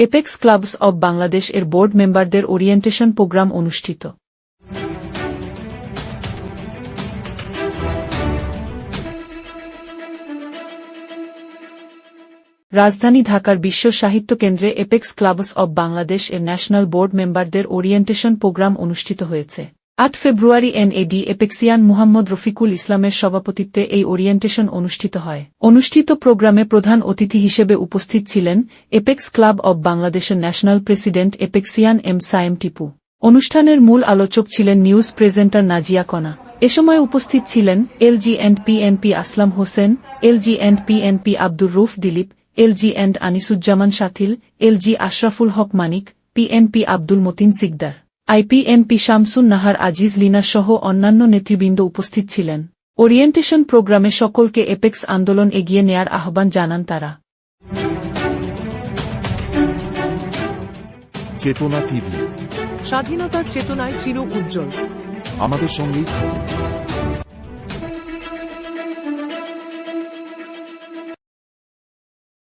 Apex clubs of Bangladesh এর board মেম্বারদের orientation programme অনুষ্ঠিত। রাজধানী ঢাকার বিশ্ব সাহিত্য কেন্দ্রে এপেক্স ক্লাবস অব বাংলাদেশ এর ন্যাশনাল বোর্ড মেম্বারদের ওরিয়েন্টেশন প্রোগ্রাম অনুষ্ঠিত হয়েছে। আট ফেব্রুয়ারি এনএডি এপেক্সিয়ান মুহাম্মদ রফিকুল ইসলামের সভাপতিত্বে এই ওরিয়েন্টেশন অনুষ্ঠিত হয়। অনুষ্ঠিত প্রোগ্রামে প্রধান অতিথি হিসেবে উপস্থিত ছিলেন এপেক্স ক্লাব অব বাংলাদেশের national president Apexian M Sayem Tipu. অনুষ্ঠানের মূল আলোচক ছিলেন নিউজ প্রেজেন্টার নাজিয়া কনা। এ সময় উপস্থিত ছিলেন LG and PNP Aslam Hossain, LG and PNP Abdur Rouf Dilip, LG and Anisuzzaman Sathil LG Ashraful Haque Manik, PNP Abdul Matin Sikder. IPNP Shamsun Nahar Aziz Lina সহ অন্যান্য নেতৃবৃন্দ উপস্থিত ছিলেন। ওরিয়েন্টেশন প্রোগ্রামে সকলকে এপেক্স আন্দোলন এগিয়ে নেয়ার আহ্বান জানান তারা। চেতনা টিভি। স্বাধীনতার চেতনায় চির উজ্জ্বল। আমাদের সঙ্গেই থাকুন।